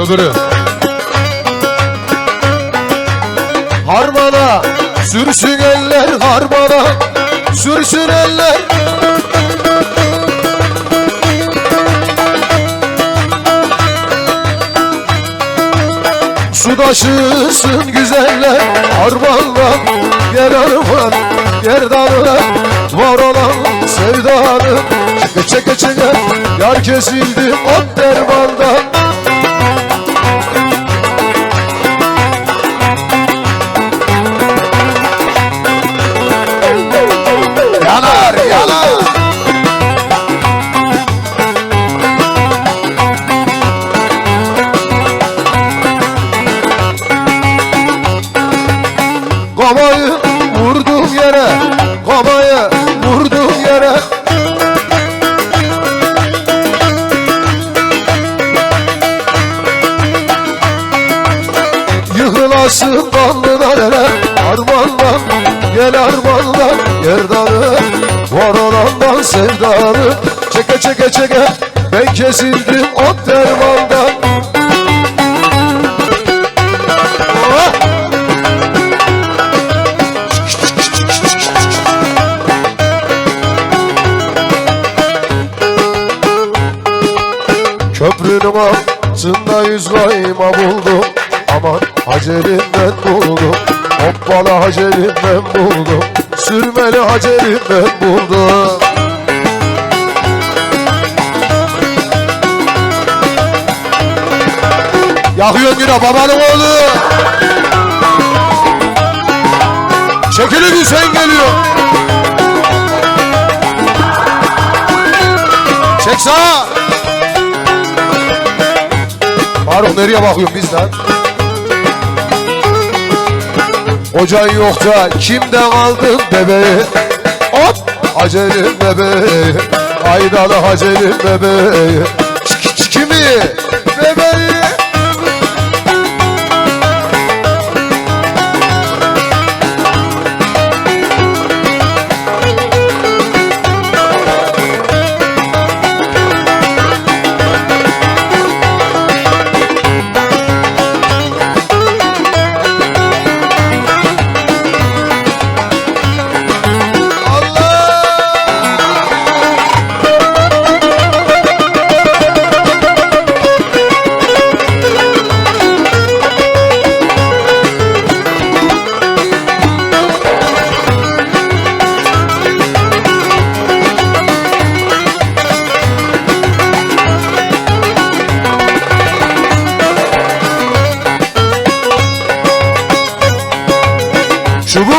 öbürü. Harmana sürsün eller harmana sürsün eller. Su taşısın güzeller Harmanla yer arman Yer dalına var olan sevdanı Çeke çeke çeke Yar kesildi ot dermandan Yıkılasın kanlı darele Armandan gel armandan Yerdanı var olandan sevdanı Çeke çeke çeke ben kesildim ot dermandan! Köprünün altında yüz kayma buldum Aman hacerimden buldum. Hoppala hacerimden buldum. Sürmeli hacerimden buldum. Yakıyorsun yine babanın oğlu. Çekilin Hüseyin geliyor. Çek sağa. Faruk nereye bakıyorsun bizden? Ocağın yoksa kimden aldın bebeği? Hop! Hacerim bebeği, Aydalı Hacerim bebeği. Çiki çiki mi?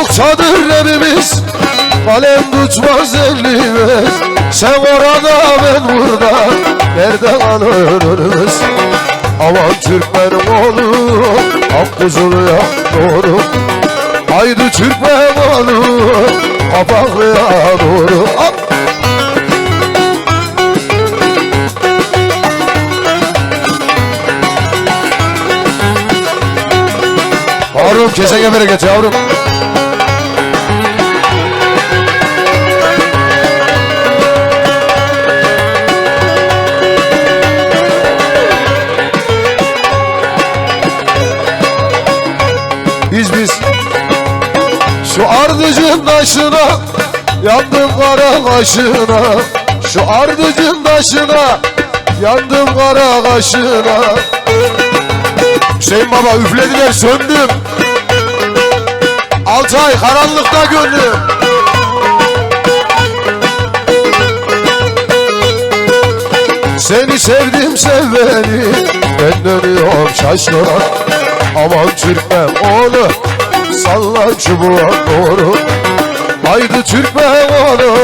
Çubuk çadır evimiz Kalem tutmaz elimiz Sen orada ben burada Nerede kalırız Aman Türkmenim oğlu Ak kuzuluya doğru Haydi Türkmen oğlu Kapaklıya doğru Hop! Yavrum kesene bereket yavrum. Biz. Şu ardıcın taşına yandım kara kaşına. Şu ardıcın taşına yandım kara kaşına. Hüseyin baba üflediler söndüm. Altı ay karanlıkta gönlüm Seni sevdim sev beni. Ben dönüyorum şaşkına Aman Türkmen oğlu Salla çubuğa doğru. Haydi Türkmen oğlu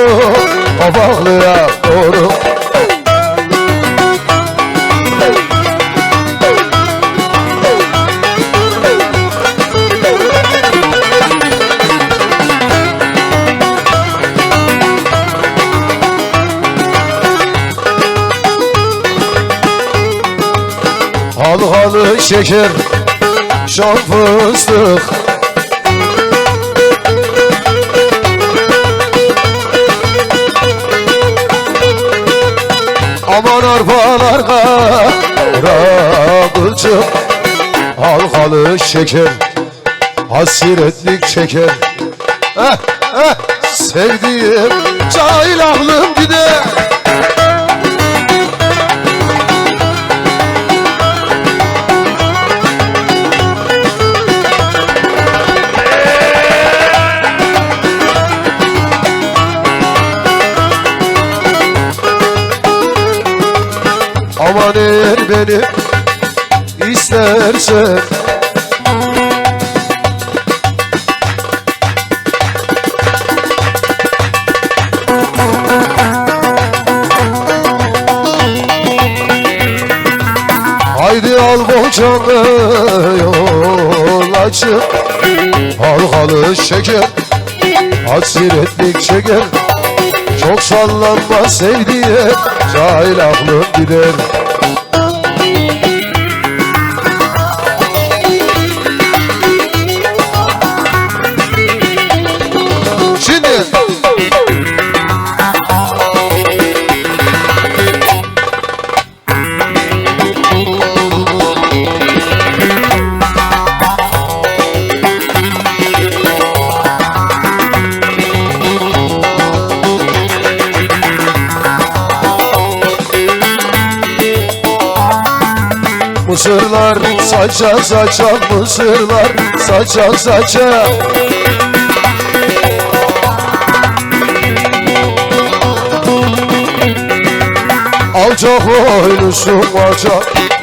Kabaklıya doğru. Halhalı şeker Şan fıstık. Aman arpalarga Rabıcım Halkalı şeker Hasretlik çeker. Eh eh Sevdiğim cahil aklım Aman eğer beni istersen Haydi al boğçanı yol açıp Halkalı şeker Hasretlik çeker Çok sallanma sevdiğe Cahil aklım gider Mısırlar saça saça Mısırlar saça saça. Alçak boylusun alçak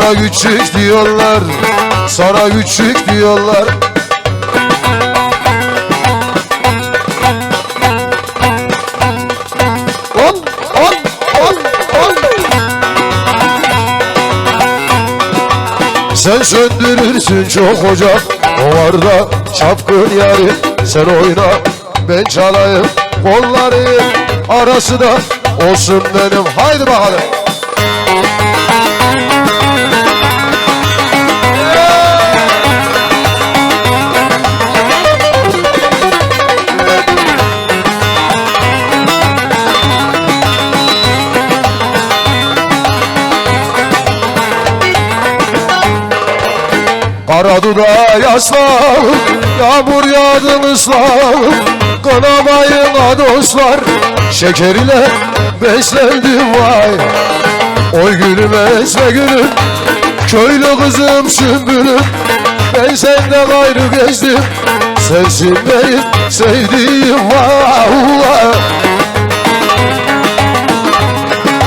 Sana küçük diyorlar Sana küçük diyorlar. On, on, on, on. Sen söndürürsün çok ocak Ovarda çapkın yarim Sen oyna ben çalayım Kolları arası da olsun benim. Haydi bakalım Kara dudağa yaslan Yağmur yağdı ıslan Kanamayın ha dostlar Şeker ile beslendim vay. Oy gülüm esme gülüm Köylü kızım sümbülüm. Ben senden ayrı gezdim Sensin benim sevdiğim